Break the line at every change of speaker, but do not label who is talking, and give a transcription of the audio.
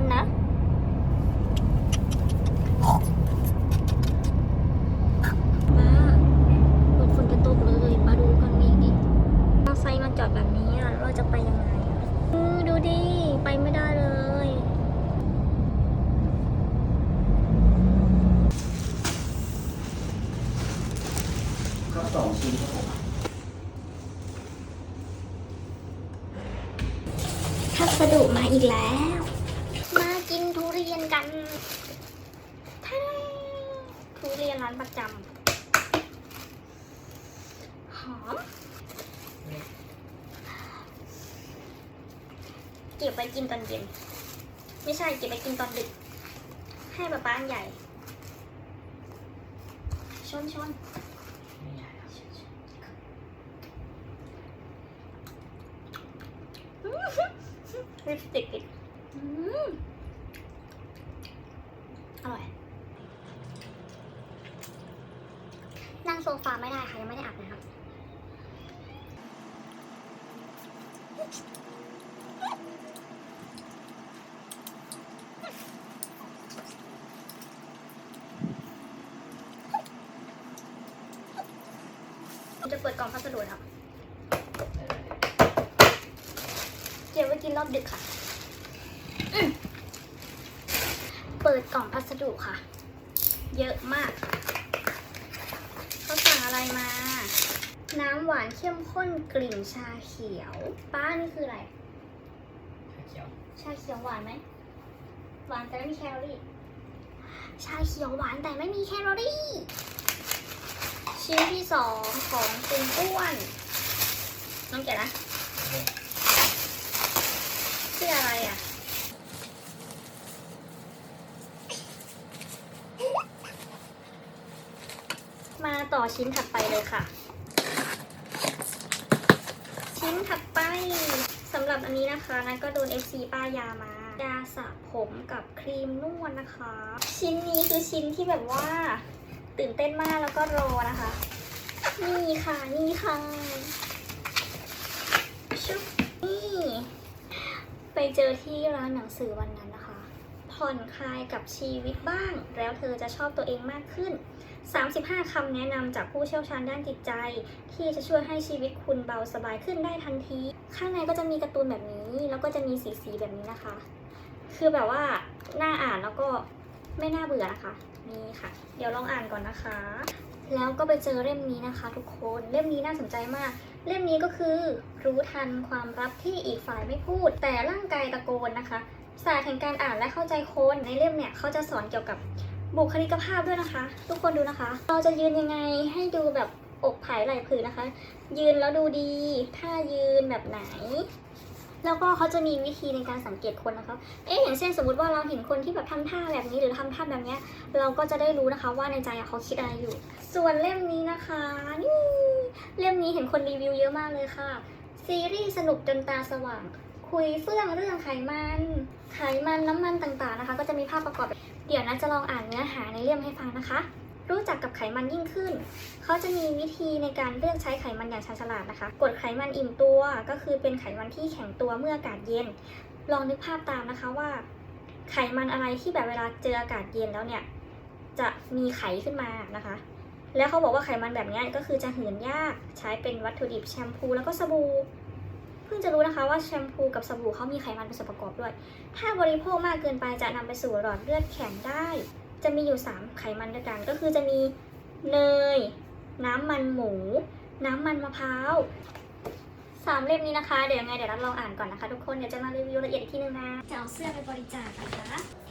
นนะ มาเหมือนฝนจะตกเลย มาดูกันวิ่ดิมอไซค์มันจอดแบบนี้อะเราจะไปยังไงดูดิ ไปไม่ได้เลย
ข้าสองชิ้นครับผม
พัสดุมาอีกแล้ว เรียนกันท่าทุเรียนร้านประจำหอมเก็บไว้กินตอนเย็น ไม่ใช่เก็บไว้กินตอนดึก ให้ป๊าป้านใหญ่ชนชนลิปสติกติดอืมอร่อย นั่งโซฟาไม่ได้ค่ะ ยังไม่ได้อาบนะครับจะเปิดกล่องพัสดุครับเก็บไว้กินรอบดึกค่ะอืมเปิดกล่องพัสดุค่ะ เยอะมากค่ะเขาสั่งอะไรมา น้ำหวานเข้มข้นกลิ่นชาเขียว ป้านี่คืออะไร
เขียว
ชาเขียวหวานไหมหวานแต่ไม่มีแคลอรี่ ชาเขียวหวานแต่ไม่มีแคลอรี่ ชิ้นที่สองของคุณอ้วนน้องแกะนะชื่ออะไรอะมาต่อชิ้นถัดไปเลยค่ะ ชิ้น ถัดไปสำหรับอันนี้นะคะนัทก็โดน FC ป้ายามายาสระผมกับครีมนวดนะคะ ชิ้นนี้คือชิ้นที่แบบว่าตื่นเต้นมากแล้วก็รอนะคะ นี่ค่ะนี่ค่ะชุบนี่ ไปเจอที่ร้านหนังสือวันนั้นนะคะ ผ่อนคลายกับชีวิตบ้าง แล้วเธอจะชอบตัวเองมากขึ้น 35คำแนะนำจากผู้เชี่ยวชาญด้านจิตใจ ที่จะช่วยให้ชีวิตคุณเบาสบายขึ้นได้ทันที ข้างในก็จะมีการ์ตูนแบบนี้ แล้วก็จะมีสีสีแบบนี้นะคะ คือแบบว่าน่าอ่านแล้วก็ไม่น่าเบื่อนะคะนี่ค่ะ เดี๋ยวลองอ่านก่อนนะคะ แล้วก็ไปเจอเล่มนี้นะคะ ทุกคนเล่มนี้น่าสนใจมาก เล่มนี้ก็คือ รู้ทันความลับที่อีกฝ่ายไม่พูด แต่ร่างกายตะโกนนะคะ ศาสตร์แห่งการอ่านและเข้าใจคนในเล่มเนี่ยเขาจะสอนเกี่ยวกับบุคลิกภาพด้วยนะคะ ทุกคนดูนะคะ เราจะยืนยังไงให้ดูแบบอกผายไหล่ผืนนะคะ ยืนแล้วดูดีท่ายืนแบบไหน แล้วก็เขาจะมีวิธีในการสังเกตคนนะคะ เอ๊ะอย่างเช่นสมมติว่าเราเห็นคนที่แบบทำท่าแบบนี้หรือทำท่าแบบเนี้ยเราก็จะได้รู้นะคะว่าในใจเขาคิดอะไรอยู่ ส่วนเล่มนี้นะคะนี่เล่มนี้เห็นคนรีวิวเยอะมากเลยค่ะ ซีรีส์สนุกจนตาสว่าง คุยเฟื่องเรื่องไขมันไขมันน้ำมันต่างๆนะคะ ก็จะมีภาพประกอบ เดี๋ยวนะจะลองอ่านเนื้อหาในเล่มให้ฟังนะคะ รู้จักกับไขมันยิ่งขึ้น เขาจะมีวิธีในการเลือกใช้ไขมันอย่างชาญฉลาดนะคะกดไขมันอิ่มตัวก็คือเป็นไขมันที่แข็งตัวเมื่ออากาศเย็น ลองนึกภาพตามนะคะว่า ไขมันอะไรที่แบบเวลาเจออากาศเย็นแล้วเนี่ยจะมีไขขึ้นมานะคะ แล้วเขาบอกว่าไขมันแบบนี้ก็คือจะเหือนยากใช้เป็นวัตถุดิบแชมพูแล้วก็สบู่ เพิ่งจะรู้นะคะว่าแชมพูกับสบู่เขามีไขมันเป็นส่วนประกอบด้วย ถ้าบริโภคมากเกินไปจะนำไปสู่หลอดเลือดแข็งได้ จะมีอยู่ 3 ไขมันด้วยกัน ก็คือจะมีเนย น้ำมันหมู น้ำมันมะพร้าวสามเล่มนี้นะคะ เดี๋ยวยังไงเดี๋ยวเราลองอ่านก่อนนะคะทุกคน เดี๋ยวจะมารีวิวละเอียดอีกทีนึงนะ จะเอาเสื้อไปบริจาคนะคะ